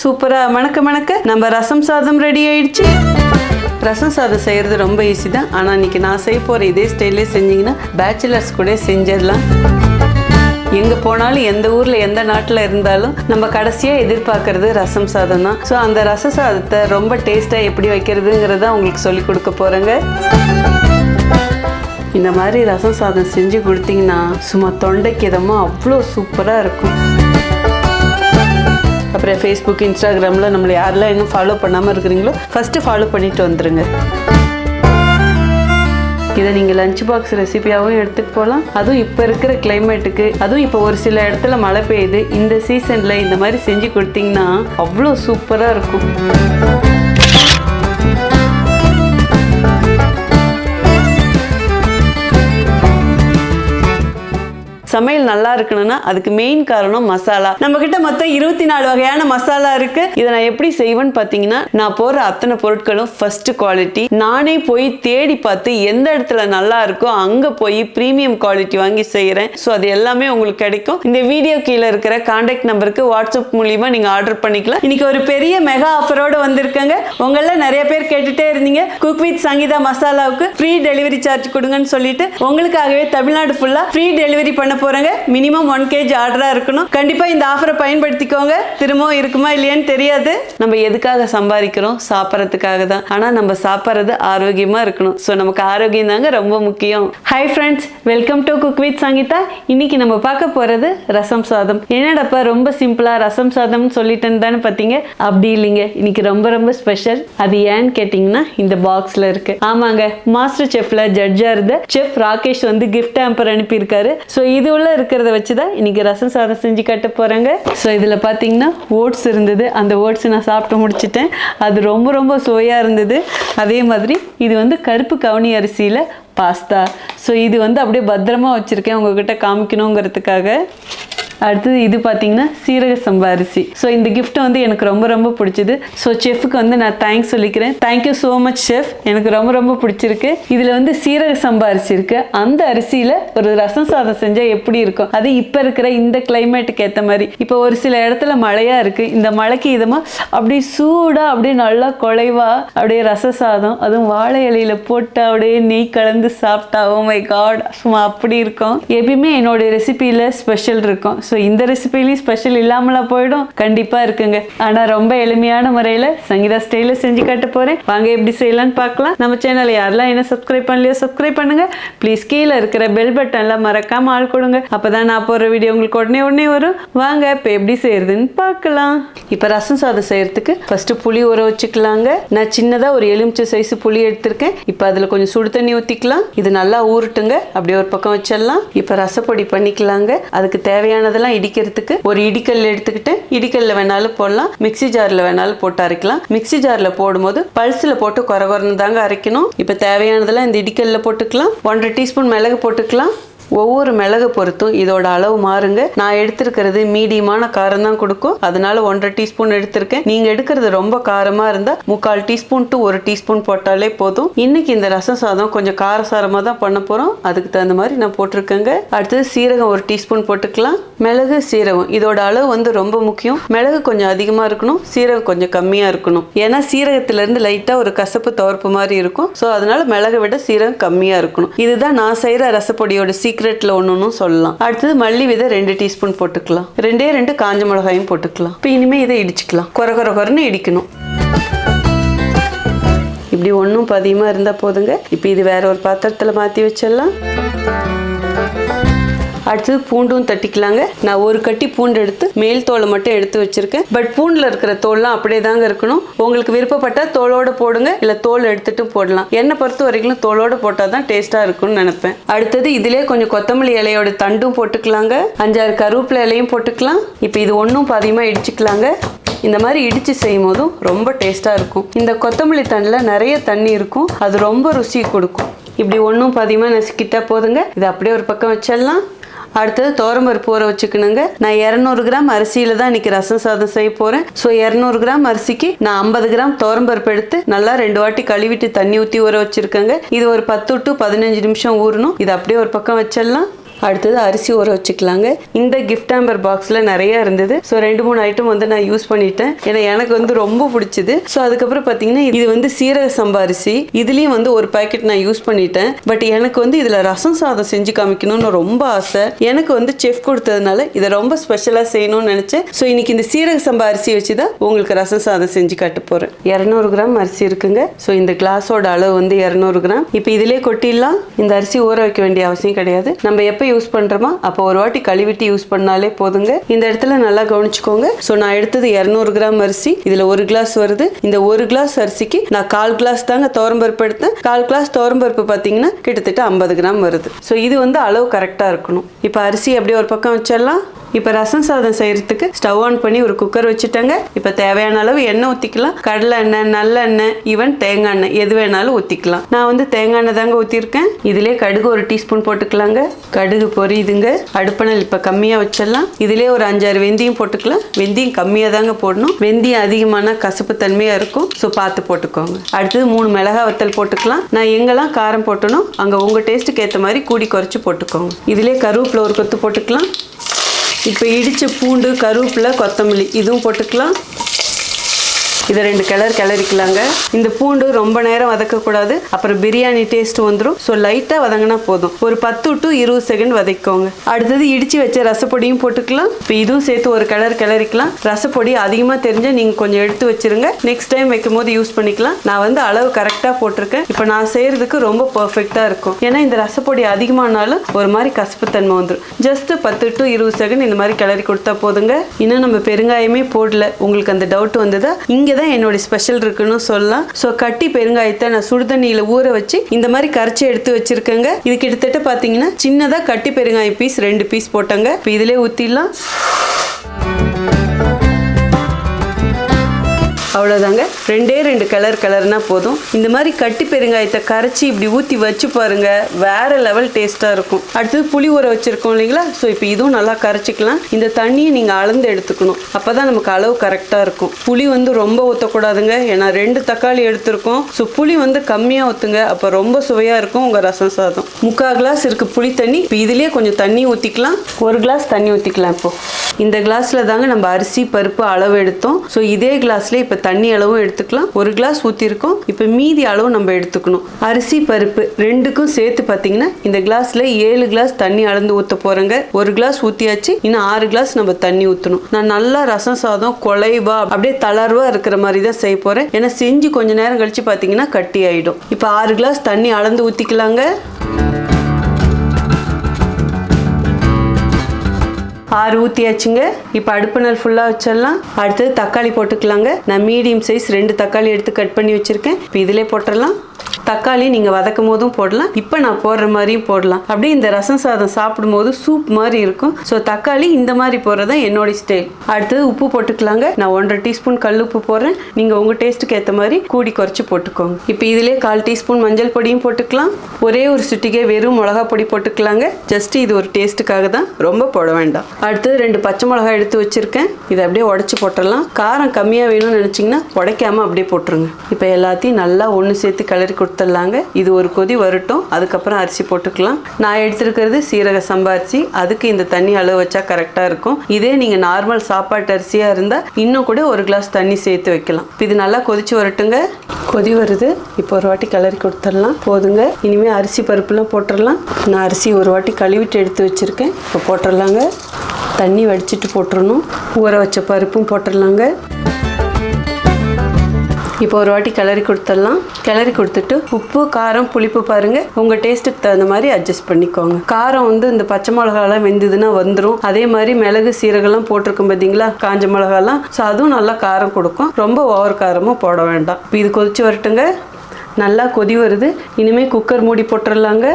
சூப்பராக மணக்க மணக்க நம்ம ரசம் சாதம் ரெடி ஆயிடுச்சு. ரசம் சாதம் செய்கிறது ரொம்ப ஈஸி தான். ஆனால் இன்றைக்கி நான் செய்ய போகிற இதே ஸ்டைலே செஞ்சீங்கன்னா பேச்சுலர்ஸ் கூட செஞ்சிடலாம். எங்கே போனாலும் எந்த ஊரில் எந்த நாட்டில் இருந்தாலும் நம்ம கடைசியாக எதிர்பார்க்கறது ரசம் சாதம் தான். ஸோ அந்த ரச சாதத்தை ரொம்ப டேஸ்ட்டாக எப்படி வைக்கிறதுங்கிறத உங்களுக்கு சொல்லி கொடுக்க போகிறேங்க இந்த மாதிரி ரசம் சாதம் செஞ்சு கொடுத்தீங்கன்னா சும்மா தொண்டைக்கிதமாக அவ்வளோ சூப்பராக இருக்கும். அப்புறம் ஃபேஸ்புக் இன்ஸ்டாகிராமில் நம்மளை யாரெல்லாம் இன்னும் ஃபாலோ பண்ணாமல் இருக்கிறீங்களோ ஃபஸ்ட்டு ஃபாலோ பண்ணிட்டு வந்துடுங்க இதை நீங்கள் லஞ்ச் பாக்ஸ் ரெசிபியாகவும் எடுத்துகிட்டு போகலாம் அதுவும் இப்போ இருக்கிற கிளைமேட்டுக்கு அதுவும் இப்போ ஒரு சில இடத்துல மழை பெய்யுது இந்த சீசனில் இந்த மாதிரி செஞ்சு கொடுத்தீங்கன்னா அவ்வளோ சூப்பராக இருக்கும். சமையல் நல்லா இருக்கணும்னா அதுக்கு மெயின் காரணம் மசாலா. நம்ம கிட்ட மொத்தம் இருபத்தி நாலு வகையான மசாலா இருக்கு. இதை நான் எப்படி செய்வேன்னு பார்த்தீங்கன்னா நான் போற அத்தனை பொருட்களும் ஃபர்ஸ்ட் குவாலிட்டி நானே போய் தேடி பார்த்து எந்த இடத்துல நல்லா இருக்கோ அங்க போய் ப்ரீமியம் குவாலிட்டி வாங்கி செய்யறேன் ஸோ அது எல்லாமே உங்களுக்கு கிடைக்கும். இந்த வீடியோ கீழே இருக்கிற கான்டாக்ட் நம்பருக்கு வாட்ஸ்அப் மூலியமா நீங்க ஆர்டர் பண்ணிக்கலாம். இன்னைக்கு ஒரு பெரிய மெகா ஆஃபரோட வந்திருக்காங்க. உங்கள நிறைய பேர் கேட்டுட்டே இருந்தீங்க. குக் வித் சங்கீதா மசாலாவுக்கு ஃப்ரீ டெலிவரி சார்ஜ் கொடுங்கன்னு சொல்லிட்டு உங்களுக்காகவே தமிழ்நாடு ஃபுல்லா ஃப்ரீ டெலிவரி பண்ண போறாங்க. மினிமம் ஒன் கேஜி ஆர்டரா இருக்கணும். கண்டிப்பா இந்த ஆஃபரை பயன்படுத்திக்கோங்க. திரும்பவும் இருக்குமா இல்லையான்னு தெரியாது. நம்ம எதுக்காக சம்பாதிக்கிறோம்? சாப்பிட்றதுக்காக தான். ஆனா நம்ம சாப்பிட்றது ஆரோக்கியமா இருக்கணும். ஸோ நமக்கு ஆரோக்கியம் தாங்க ரொம்ப முக்கியம். Hi friends welcome to cook with Sangeetha. இன்னைக்கு நம்ம பார்க்க போறது ரசம் சாதம். என்னடாப்பா ரொம்ப சிம்பிளா ரசம் சாதம்னு சொல்லிட்டேன்னு தானே பார்த்தீங்க? அப்படி இல்லைங்க. இன்னைக்கு ரொம்ப ரொம்ப ஸ்பெஷல் அது ஏன்னு கேட்டிங்கன்னா இந்த பாக்ஸ்ல இருக்கு. ஆமாங்க. மாஸ்டர் செஃப்ல ஜட்ஜா இருந்த செஃப் ராகேஷ் வந்து கிஃப்ட் ஆம்பர் அனுப்பியிருக்காரு. ஸோ இது உள்ள இருக்கிறத வச்சு தான் இன்றைக்கி ரசம் சாதம் செஞ்சு கட்ட போகிறேங்க ஸோ இதில் பார்த்தீங்கன்னா ஓட்ஸ் இருந்தது. அந்த ஓட்ஸ் நான் சாப்பிட்டு முடிச்சிட்டேன். அது ரொம்ப ரொம்ப சுவையாக இருந்தது. அதே மாதிரி இது வந்து கருப்பு கவுனி அரிசியில் பாஸ்தா. ஸோ இது வந்து அப்படியே பத்திரமா வச்சுருக்கேன். உங்ககிட்ட காமிக்கணுங்கிறதுக்காக. அடுத்தது இது பார்த்தீங்கன்னா சீரக சம்பா அரிசி. ஸோ இந்த gift வந்து எனக்கு ரொம்ப ரொம்ப பிடிச்சது. ஸோ செஃப்க்கு வந்து நான் தேங்க்ஸ் சொல்லிக்கிறேன். தேங்க்யூ ஸோ மச் செஃப் எனக்கு ரொம்ப ரொம்ப பிடிச்சிருக்கு. இதில் வந்து சீரக சம்பா அரிசி இருக்கு. அந்த அரிசியில் ஒரு ரசம் சாதம் செஞ்சால் எப்படி இருக்கும்? அது இப்போ இருக்கிற இந்த கிளைமேட்டுக்கு ஏற்ற மாதிரி. இப்போ ஒரு சில இடத்துல மழையாக இருக்கு. இந்த மழைக்கு இதமாக அப்படியே சூடாக அப்படியே நல்லா குலைவா அப்படியே ரச சாதம் அதுவும் வாழை இலையில போட்டு அப்படியே நெய் கலந்து சாப்பிட்டா ஓ மை காட் சும்மா அப்படி இருக்கும். எப்பயுமே என்னோட ரெசிபியில் ஸ்பெஷல் இருக்கும். ஸோ இந்த ரெசிபிலையும் ஸ்பெஷல் இல்லாமலா போயிடும். கண்டிப்பாக இருக்குங்க. ஆனால் ரொம்ப எளிமையான முறையில் சங்கீதா ஸ்டைலில் செஞ்சு காட்ட போகிறேன் வாங்க எப்படி செய்யலாம்னு பார்க்கலாம். நம்ம சேனலை யாரெல்லாம் என்ன சப்ஸ்கிரைப் பண்ணலையோ சப்ஸ்கிரைப் பண்ணுங்க. ப்ளீஸ் கீழே இருக்கிற பெல் பட்டன்லாம் மறக்காமல் ஆள் கொடுங்க. அப்போ தான் நான் போடுற வீடியோ உங்களுக்கு உடனே உடனே வரும். வாங்க இப்போ எப்படி செய்யறதுன்னு பார்க்கலாம். இப்போ ரசம் சாதம் செய்யறதுக்கு ஃபர்ஸ்ட் புளி ஊற வச்சுக்கலாங்க. நான் சின்னதாக ஒரு எலுமிச்சை சைஸ் புளி எடுத்திருக்கேன். இப்போ அதில் கொஞ்சம் சுடு தண்ணி ஊற்றிக்கலாம் இது நல்லா ஊறட்டுங்க. அப்படியே ஒரு பக்கம் வச்சிடலாம். இப்போ ரசப்பொடி பண்ணிக்கலாங்க. அதுக்கு தேவையானதெல்லாம் இடிக்கிறதுக்கு ஒரு இடிக்கல் எடுத்துக்கிட்டு இடிக்கல்ல வேணாலும் போடலாம். மிக்ஸி ஜார்ல வேணாலும் போட்டு அரைக்கலாம். மிக்ஸி ஜார்ல போடும்போது பல்ஸ்ல போட்டு குறை குறைன்னு தாங்க அரைக்கணும். இப்போ தேவையானதெல்லாம் இந்த இடிக்கல்ல போட்டுக்கலாம். ஒன்றரை டீஸ்பூன் மிளகு போட்டுக்கலாம். ஒவ்வொரு மிளகு பொறுத்தும் இதோட அளவு மாறுங்க. நான் எடுத்திருக்கிறது மீடியமான காரம் தான் கொடுக்கும். அதனால ஒன்றரை டீஸ்பூன் எடுத்திருக்கேன். நீங்க எடுக்கிறது ரொம்ப காரமா இருந்தா முக்கால் டீஸ்பூன் டு ஒரு டீஸ்பூன் போட்டாலே போதும். இன்னைக்கு இந்த ரசம் சாதம் கொஞ்சம் காரசாரமா தான் பண்ண போறோம். அதுக்கு தகுந்த மாதிரி நான் போட்டிருக்கேங்க. அடுத்தது சீரகம் ஒரு டீஸ்பூன் போட்டுக்கலாம். மிளகு சீரகம். இதோட அளவு வந்து ரொம்ப முக்கியம். மிளகு கொஞ்சம் அதிகமா இருக்கணும். சீரகம் கொஞ்சம் கம்மியா இருக்கணும். ஏன்னா சீரகத்துல இருந்து லைட்டா ஒரு கசப்பு துவர்ப்பு மாதிரி இருக்கும். ஸோ அதனால மிளகை விட சீரகம் கம்மியா இருக்கணும். இதுதான் நான் செய்யற ரசப்பொடியோட சீக்கிரம் சீக்ரெட்ல ஒன்றுன்னு சொல்லலாம். அடுத்தது மல்லி விதை ரெண்டு டீஸ்பூன் போட்டுக்கலாம். ரெண்டே ரெண்டு காஞ்ச மிளகாயும் போட்டுக்கலாம். இப்போ இனிமேல் இதை இடிச்சுக்கலாம். குறை குறை குறைன்னு இடிக்கணும். இப்படி ஒன்றும் பதியமாக இருந்தால் போதுங்க. இப்போ இது வேற ஒரு பாத்திரத்தில் மாற்றி வச்சிடலாம். அடுத்தது பூண்டும் தட்டிக்கலாங்க. நான் ஒரு கட்டி பூண்டு எடுத்து மேல் தோலை மட்டும் எடுத்து வச்சிருக்கேன். பட் பூண்டில் இருக்கிற தோல்லாம் அப்படியே தாங்க இருக்கணும். உங்களுக்கு விருப்பப்பட்டால் தோலோட போடுங்க. இல்லை தோல் எடுத்துட்டு போடலாம். என்னை பொறுத்த வரைக்கும் தோலோட போட்டால் தான் டேஸ்ட்டாக இருக்கும்னு நினைப்பேன். அடுத்தது இதிலே கொஞ்சம் கொத்தமல்லி இலையோட தண்டும் போட்டுக்கலாங்க. அஞ்சாறு கருவேப்பிலை இலையும் போட்டுக்கலாம். இப்போ இது ஒன்றும் பாதியமாக இடிச்சுக்கலாங்க. இந்த மாதிரி இடித்து செய்யும் போதும் ரொம்ப டேஸ்ட்டாக இருக்கும். இந்த கொத்தமல்லி தண்டில் நிறைய தண்ணி இருக்கும். அது ரொம்ப ருசி கொடுக்கும். இப்படி ஒன்றும் பாதியமாக நசுக்கிட்டா போதுங்க. இது அப்படியே ஒரு பக்கம் வச்சிடலாம். அடுத்தது துவரம்பருப்பு ஊற வச்சுக்கணுங்க. நான் இரநூறு கிராம் அரிசியில் தான் இன்னைக்கு ரசம் சாதம் செய்ய போகிறேன் ஸோ இரநூறு கிராம் அரிசிக்கு நான் ஐம்பது கிராம் துவரம்பருப்பு எடுத்து நல்லா ரெண்டு வாட்டி கழுவிட்டு தண்ணி ஊற்றி ஊற வச்சுருக்கேங்க. இது ஒரு பத்து டு பதினஞ்சு நிமிஷம் ஊறணும். இது அப்படியே ஒரு பக்கம் வச்சிடலாம். அடுத்தது அரிசி ஊற வச்சுக்கலாங்க. இந்த கிஃப்ட் ஆம்பர் பாக்ஸில் நிறைய இருந்தது. ஸோ ரெண்டு மூணு ஐட்டம் வந்து நான் யூஸ் பண்ணிட்டேன். ஏன்னா எனக்கு வந்து ரொம்ப பிடிச்சது. ஸோ அதுக்கப்புறம் பார்த்தீங்கன்னா இது வந்து சீரக சம்பா அரிசி. இதுலேயும் வந்து ஒரு பாக்கெட் நான் யூஸ் பண்ணிட்டேன். பட் எனக்கு வந்து இதில் ரசம் சாதம் செஞ்சு காமிக்கணும்னு ரொம்ப ஆசை. எனக்கு வந்து செஃப் கொடுத்ததுனால இதை ரொம்ப ஸ்பெஷலாக செய்யணும்னு நினச்சேன். ஸோ இன்னைக்கு இந்த சீரக சம்பா அரிசி வச்சு தான் உங்களுக்கு ரசம் சாதம் செஞ்சு காட்ட போகிறேன் இரநூறு கிராம் அரிசி இருக்குங்க. ஸோ இந்த கிளாஸோட அளவு வந்து இரநூறு கிராம். இப்போ இதிலே கொட்டிடலாம். இந்த அரிசி ஊற வைக்க வேண்டிய அவசியம் கிடையாது. நம்ம எப்போ யூஸ் பண்ணுறோமா அப்போ ஒரு வாட்டி கழுவிட்டு யூஸ் பண்ணாலே போதுங்க. இந்த இடத்துல நல்லா கவனிச்சுக்கோங்க. ஸோ நான் எடுத்தது இரநூறு கிராம் அரிசி. இதில் ஒரு கிளாஸ் வருது. இந்த ஒரு கிளாஸ் அரிசிக்கு நான் கால் கிளாஸ் தாங்க துவரம்பருப்பு எடுத்தேன். கால் கிளாஸ் துவரம்பருப்பு பார்த்தீங்கன்னா கிட்டத்தட்ட ஐம்பது கிராம் வருது. ஸோ இது வந்து அளவு கரெக்டாக இருக்கணும். இப்போ அரிசி அப்படியே ஒரு பக்கம் வச்சிடலாம். இப்போ ரசம் சாதம் செய்யறதுக்கு ஸ்டவ் ஆன் பண்ணி ஒரு குக்கர் வச்சுட்டேங்க. இப்போ தேவையான அளவு எண்ணெய் ஊற்றிக்கலாம் கடலை எண்ணெய் நல்லெண்ணெய் ஈவன் தேங்காய் எண்ணெய் எது வேணாலும் ஊற்றிக்கலாம் நான் வந்து தேங்காய் எண்ணெய் தாங்க ஊற்றிருக்கேன் இதிலே கடுகு ஒரு டீஸ்பூன் போட்டுக்கலாங்க. கடுகு பொரியுதுங்க. அடுப்பணல் இப்போ கம்மியாக வச்சிடலாம். இதிலே ஒரு அஞ்சாறு வெந்தயம் போட்டுக்கலாம். வெந்தயம் கம்மியாக தாங்க போடணும். வெந்தயம் அதிகமான கசப்பு தன்மையாக இருக்கும். ஸோ பார்த்து போட்டுக்கோங்க. அடுத்தது மூணு மிளகா வத்தல் போட்டுக்கலாம். நான் எங்கெல்லாம் காரம் போட்டனோ அங்கே உங்கள் டேஸ்ட்டுக்கு ஏற்ற மாதிரி கூடி குறைச்சி போட்டுக்கோங்க. இதிலே கருவேப்பிலை ஒரு கொத்து போட்டுக்கலாம். இப்போ இடித்த பூண்டு கருவேப்பிலை கொத்தமல்லி இதுவும் போட்டுக்கலாம். இதை ரெண்டு கிளறு கிளறிக்கலாங்க. இந்த பூண்டு ரொம்ப நேரம் வதக்கக்கூடாது. அப்புறம் பிரியாணி டேஸ்ட் வந்துடும் ஸோ லைட்டாக வதங்கினா போதும். ஒரு பத்து டு இருபது செகண்ட் வதக்கிக்கோங்க. அடுத்தது இடித்து வச்ச ரசப்பொடியும் போட்டுக்கலாம். இப்போ இதுவும் சேர்த்து ஒரு கிளறு கிளறிக்கலாம். ரசப்பொடி அதிகமாக தெரிஞ்சால் நீங்கள் கொஞ்சம் எடுத்து வச்சிருங்க. நெக்ஸ்ட் டைம் வைக்கும் போது யூஸ் பண்ணிக்கலாம். நான் வந்து அளவு கரெக்டாக போட்டிருக்கேன். இப்போ நான் செய்கிறதுக்கு ரொம்ப பர்ஃபெக்டாக இருக்கும். ஏன்னா இந்த ரசப்பொடி அதிகமானாலும் ஒரு மாதிரி கசப்புத்தன்மை வந்துடும் ஜஸ்ட் பத்து டு இருபது செகண்ட் இந்த மாதிரி கிளறி கொடுத்தா போதுங்க. இன்னும் நம்ம பெருங்காயமே போடல. உங்களுக்கு அந்த டவுட் வந்ததா? இங்கே தான் என்னோட ஸ்பெஷல் இருக்குன்னு சொல்லலாம். ஸோ கட்டி பெருங்காயத்தை நான் சுடுதண்ணியில் ஊற வச்சு இந்த மாதிரி கரைச்சி எடுத்து வச்சுருக்கேங்க. இது கிட்டத்தட்ட பார்த்தீங்கன்னா சின்னதாக கட்டி பெருங்காய பீஸ் ரெண்டு பீஸ் போட்டேங்க. இப்போ இதிலே ஊற்றிடலாம் அவ்வளோதாங்க ரெண்டே ரெண்டு கலர் கலர்னால் போதும். இந்த மாதிரி கட்டி பெருங்காயத்தை கரைச்சி இப்படி ஊற்றி வச்சு பாருங்கள் வேறு லெவல் டேஸ்ட்டாக இருக்கும். அடுத்தது புளி ஊற வச்சுருக்கோம் இல்லைங்களா? ஸோ இப்போ இதுவும் நல்லா கரைச்சிக்கலாம். இந்த தண்ணியை நீங்கள் அளந்து எடுத்துக்கணும். அப்போ தான் நமக்கு அளவு கரெக்டாக இருக்கும். புளி வந்து ரொம்ப ஊற்றக்கூடாதுங்க ஏன்னா ரெண்டு தக்காளி எடுத்திருக்கோம். ஸோ புளி வந்து கம்மியாக ஊற்றுங்க அப்போ ரொம்ப சுவையாக இருக்கும் உங்கள் ரசம் சாதம். முக்கால் கிளாஸ் இருக்குது புளி தண்ணி. இப்போ இதுலேயே கொஞ்சம் தண்ணி ஊற்றிக்கலாம் ஒரு கிளாஸ் தண்ணி ஊற்றிக்கலாம் இப்போது இந்த கிளாஸில் தாங்க நம்ம அரிசி பருப்பு அளவு எடுத்தோம். ஸோ இதே கிளாஸ்ல இப்போ தண்ணி அளவும் எடுத்துக்கலாம். ஒரு கிளாஸ் ஊற்றிருக்கோம் இப்போ மீதி அளவு நம்ம எடுத்துக்கணும். அரிசி பருப்பு ரெண்டுக்கும் சேர்த்து பார்த்தீங்கன்னா இந்த கிளாஸில் ஏழு கிளாஸ் தண்ணி அளந்து ஊற்ற போகிறேங்க ஒரு கிளாஸ் ஊற்றியாச்சு இன்னும் ஆறு கிளாஸ் நம்ம தண்ணி ஊற்றணும் நான் நல்லா ரசம் சாதம் குலைவா அப்படியே தளர்வாக இருக்கிற மாதிரி தான் செய்ய போகிறேன் ஏன்னா செஞ்சு கொஞ்ச நேரம் கழித்து பார்த்தீங்கன்னா கட்டி ஆகிடும் இப்போ ஆறு கிளாஸ் தண்ணி அளந்து ஊற்றிக்கலாங்க ஆறு ஊற்றியாச்சுங்க இப்போ அடுப்பினர் ஃபுல்லாக வச்சிடலாம். அடுத்தது தக்காளி போட்டுக்கலாங்க. நான் மீடியம் சைஸ் ரெண்டு தக்காளி எடுத்து கட் பண்ணி வச்சுருக்கேன். இப்போ இதிலே போட்டுடலாம். தக்காளி நீங்கள் வதக்கும் போதும் போடலாம். இப்போ நான் போடுற மாதிரியும் போடலாம். அப்படியே இந்த ரசம் சாதம் சாப்பிடும் போது சூப் மாதிரி இருக்கும். ஸோ தக்காளி இந்த மாதிரி போடுறது தான் என்னோட ஸ்டைல் அடுத்தது உப்பு போட்டுக்கலாங்க. நான் ஒன்றரை டீஸ்பூன் கல் உப்பு போடுறேன். நீங்கள் உங்கள் டேஸ்ட்டுக்கு ஏற்ற மாதிரி கூடி குறைச்சி போட்டுக்கோங்க. இப்போ இதிலே கால் டீஸ்பூன் மஞ்சள் பொடியும் போட்டுக்கலாம். ஒரே ஒரு சுட்டிகை வெறும் மிளகா பொடி போட்டுக்கலாங்க. ஜஸ்ட் இது ஒரு டேஸ்ட்டுக்காக தான். ரொம்ப போட வேண்டாம். அடுத்தது ரெண்டு பச்சை மிளகாய் எடுத்து வச்சுருக்கேன். இதை அப்படியே உடச்சி போட்டுடலாம். காரம் கம்மியாக வேணும்னு நினச்சிங்கன்னா உடைக்காம அப்படியே போட்டுருங்க. இப்போ எல்லாத்தையும் நல்லா ஒன்று சேர்த்து கிளறி கொடுத்துடலாங்க. இது ஒரு கொதி வரட்டும். அதுக்கப்புறம் அரிசி போட்டுக்கலாம். நான் எடுத்துருக்கிறது சீரக சம்பா அரிசி. அதுக்கு இந்த தண்ணி அளவு வச்சா கரெக்டாக இருக்கும். இதே நீங்கள் நார்மல் சாப்பாட்டு அரிசியாக இருந்தால் இன்னும் கூட ஒரு கிளாஸ் தண்ணி சேர்த்து வைக்கலாம். இது நல்லா கொதிச்சு வரட்டுங்க. கொதி வருது. இப்போ ஒரு வாட்டி கிளறி கொடுத்துடலாம். போதுங்க. இனிமேல் அரிசி பருப்புலாம் போட்டுடலாம். நான் அரிசி ஒரு வாட்டி கழுவிட்டு எடுத்து வச்சுருக்கேன். இப்போ போட்டுடலாங்க. தண்ணி வடிச்சிட்டு போட்டுறணும். ஊற வச்ச பருப்பும் போட்டுடலாங்க. இப்போ ஒரு வாட்டி கிளறி கொடுத்துடலாம். கிளறி கொடுத்துட்டு உப்பு காரம் புளிப்பு பாருங்க. உங்க டேஸ்ட்டுக்கு தகுந்த மாதிரி அட்ஜஸ்ட் பண்ணிக்கோங்க. காரம் வந்து இந்த பச்சை மிளகாலாம் வெந்ததுன்னா வந்துடும் அதே மாதிரி மிளகு சீரகம்லாம் போட்டிருக்கும் பார்த்தீங்களா காஞ்ச மிளகாலாம். ஸோ அதுவும் நல்லா காரம் கொடுக்கும். ரொம்ப ஓவர் காரமும் போட வேண்டாம். இப்போ இது கொதிச்சு வரட்டுங்க. நல்லா கொதி வருது. இனிமேல் குக்கர் மூடி போட்டுடலாங்க.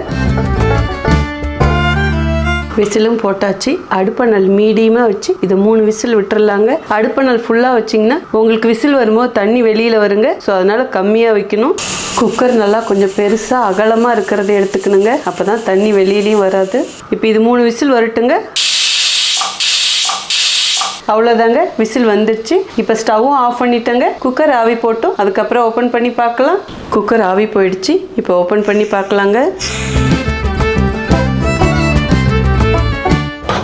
விசிலும் போட்டாச்சு. அடுப்பணல் மீடியமாக வச்சு இது மூணு விசில் விட்டுறலாங்க. அடுப்பணல் ஃபுல்லாக வச்சிங்கன்னா உங்களுக்கு விசில் வரும்போது தண்ணி வெளியில் வருங்க. ஸோ அதனால் கம்மியாக வைக்கணும். குக்கர் நல்லா கொஞ்சம் பெருசாக அகலமாக இருக்கிறத எடுத்துக்கணுங்க. அப்போ தான் தண்ணி வெளியிலையும் வராது. இப்போ இது மூணு விசில் வரட்டுங்க. அவ்வளோதாங்க விசில் வந்துடுச்சு இப்போ ஸ்டவ்வும் ஆஃப் பண்ணிட்டேங்க. குக்கர் ஆவி போட்டோம். அதுக்கப்புறம் ஓப்பன் பண்ணி பார்க்கலாம். குக்கர் ஆவி போயிடுச்சு. இப்போ ஓப்பன் பண்ணி பார்க்கலாங்க.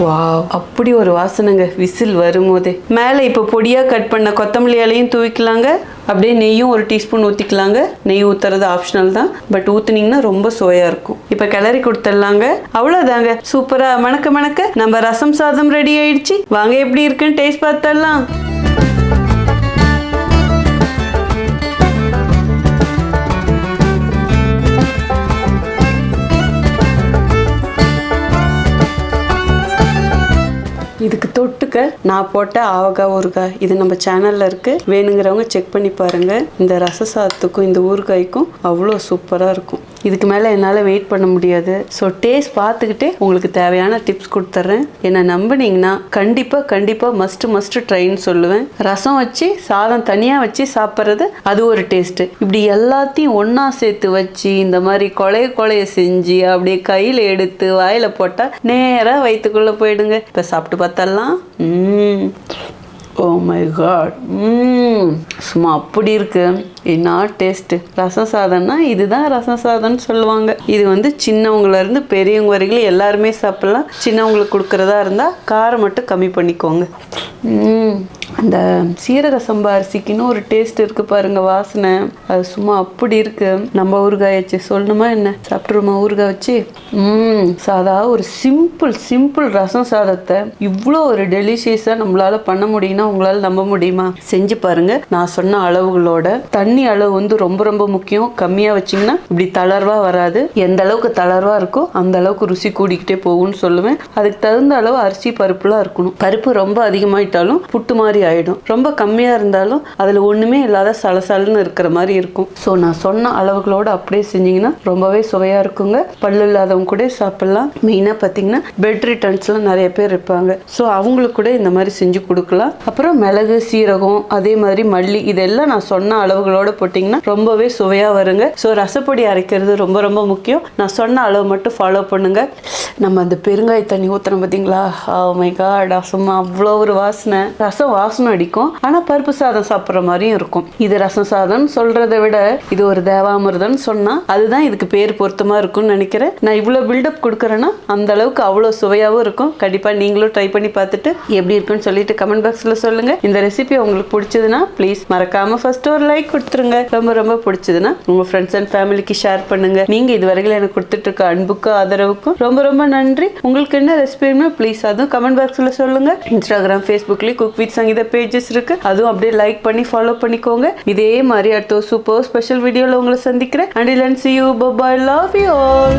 வாவ். அப்படி ஒரு வாசனைங்க. விசில் வரும்போதே. மேலே இப்போ பொடியாக கட் பண்ண கொத்தமல்லி இலையும் தூவிக்கலாங்க. அப்படியே நெய்யும் ஒரு டீஸ்பூன் ஊற்றிக்கலாங்க நெய் ஊற்றுறது ஆப்ஷனல் தான். பட் ஊற்றுனீங்கன்னா ரொம்ப சுவையாக இருக்கும். இப்போ கிளறி கொடுத்துடலாங்க. அவ்வளோதாங்க சூப்பராக மணக்க மணக்க நம்ம ரசம் சாதம் ரெடி ஆயிடுச்சு. வாங்க எப்படி இருக்குன்னு டேஸ்ட் பார்த்துடலாம். இதுக்கு நான் போட்ட ஆவக்காய் ஊறுகாய் இது நம்ம சேனல்ல இருக்கு. வேணுங்கிறவங்க செக் பண்ணி பாருங்க. இந்த ரச சாதத்துக்கும் இந்த ஊறுகாய்க்கும் அவ்வளோ சூப்பராக இருக்கும். இதுக்கு மேலே என்னால் வெயிட் பண்ண முடியாது. ஸோ டேஸ்ட் பார்த்துக்கிட்டே உங்களுக்கு தேவையான டிப்ஸ் கொடுத்துட்றேன் என்னை நம்பினீங்கன்னா கண்டிப்பாக கண்டிப்பாக மஸ்ட் மஸ்ட் ட்ரைன்னு சொல்லுவேன். ரசம் வச்சு சாதம் தனியாக வச்சு சாப்பிட்றது அது ஒரு டேஸ்ட்டு இப்படி எல்லாத்தையும் ஒன்றா சேர்த்து வச்சு இந்த மாதிரி கொலைய கொலைய செஞ்சு அப்படியே கையில் எடுத்து வாயில் போட்டால் நேராக வயிற்றுக்குள்ளே போயிடுங்க. இப்போ சாப்பிட்டு பார்த்தலாம் ஓ oh மை காட் சும்மா அப்படி இருக்குது என்ன டேஸ்ட்டு ரசம் சாதம்னா இதுதான் ரசம் சாதம்னு சொல்லுவாங்க. இது வந்து சின்னவங்கள இருந்து பெரியவங்க வரைக்கும் எல்லாருமே சாப்பிடலாம். சின்னவங்களுக்கு கொடுக்குறதா இருந்தால் காரம் மட்டும் கம்மி பண்ணிக்கோங்க. அந்த சீரக சம்பா அரிசிக்குன்னு ஒரு டேஸ்ட் இருக்கு பாருங்க வாசனை. அது சும்மா அப்படி இருக்கு. நம்ம ஊறுகாய் வச்சு சொல்லணுமா என்ன? சாப்பிட்ருமா ஊறுகாய் வச்சு? ம். சாதா ஒரு சிம்பிள் சிம்பிள் ரசம் சாதத்தை இவ்வளோ ஒரு டெலிஷியஸாக நம்மளால பண்ண முடியும்னா உங்களால நம்ப முடியுமா? செஞ்சு பாருங்க. நான் சொன்ன அளவுகளோட தண்ணி தண்ணி அளவு வந்து ரொம்ப ரொம்ப முக்கியம். கம்மியாக வச்சிங்கன்னா இப்படி தளர்வா வராது. எந்த அளவுக்கு தளர்வா இருக்கோ அந்த அளவுக்கு ருசி கூடிக்கிட்டே போகும்னு சொல்லுவேன். அதுக்கு தகுந்த அளவு அரிசி பருப்புலாம் இருக்கணும். பருப்பு ரொம்ப அதிகமாயிட்டாலும் புட்டு மாதிரி ஆயிடும். ரொம்ப கம்மியாக இருந்தாலும் அதில் ஒன்றுமே இல்லாத சலசலன்னு இருக்கிற மாதிரி இருக்கும். ஸோ நான் சொன்ன அளவுகளோட அப்படியே செஞ்சீங்கன்னா ரொம்பவே சுவையாக இருக்குங்க. பல்லு இல்லாதவங்க கூட சாப்பிடலாம். மெயினாக பார்த்தீங்கன்னா பெட் ரிட்டர்ன்ஸ்லாம் நிறைய பேர் இருப்பாங்க. ஸோ அவங்களுக்கு கூட இந்த மாதிரி செஞ்சு கொடுக்கலாம். அப்புறம் மிளகு சீரகம் அதே மாதிரி மல்லி இதெல்லாம் நான் சொன்ன அளவுகளோட போட்டிங்கன்னா ரொம்பவே சுவையாக வருங்க. ஸோ ரசப்பொடி அரைக்கிறது ரொம்ப ரொம்ப முக்கியம். நான் சொன்ன அளவு மட்டும் ஃபாலோ பண்ணுங்க. நம்ம அந்த பெருங்காய தண்ணி ஊற்றுறோம் பார்த்தீங்களா மை oh காட் சும்மா அவ்வளோ ஒரு வாசனை. ரசம் வாசனை அடிக்கும். ஆனால் பருப்பு சாதம் சாப்பிட்ற மாதிரியும் இருக்கும். இது ரசம் சாதம் சொல்கிறத விட இது ஒரு தேவாமிர்தம் சொன்னால் அதுதான் இதுக்கு பேர் பொருத்தமாக இருக்கும்னு நினைக்கிறேன். நான் இவ்வளோ பில்டப் கொடுக்குறேன்னா அந்த அளவுக்கு அவ்வளோ சுவையாகவும் இருக்கும். கண்டிப்பாக நீங்களும் ட்ரை பண்ணி பார்த்துட்டு எப்படி இருக்குன்னு சொல்லிட்டு கமெண்ட் பாக்ஸில் சொல்லுங்கள் இந்த ரெசிபி உங்களுக்கு பிடிச்சதுன்னா ப்ளீஸ் மறக்காமல் ஃபஸ்ட்டு ஒரு லைக் கொடுத்துருங்க. ரொம்ப ரொம்ப பிடிச்சதுன்னா உங்கள் ஃப்ரெண்ட்ஸ் அண்ட் ஃபேமிலிக்கு ஷேர் பண்ணுங்க. நீங்கள் இது வரைக்கும் எனக்கு கொடுத்துட்டு இருக்க அன்புக்கும் ஆதரவுக்கும் ரொம்ப ரொம்ப நன்றி. உங்களுக்கு என்ன ரெசிபி ப்ளீஸ் அதுவும் கமெண்ட் பாக்ஸில் சொல்லுங்கள் இன்ஸ்டாகிராம் ஃபேஸ்புக்லேயும் குக் வித் சங்கீதா பேஜஸ் இருக்கு. அதுவும் அப்படியே லைக் பண்ணி ஃபாலோ பண்ணிக்கோங்க. இதே மாதிரி அடுத்த சூப்பர் ஸ்பெஷல் வீடியோவில் உங்களை சந்திக்கிறேன். And இலன் see you bye bye love you all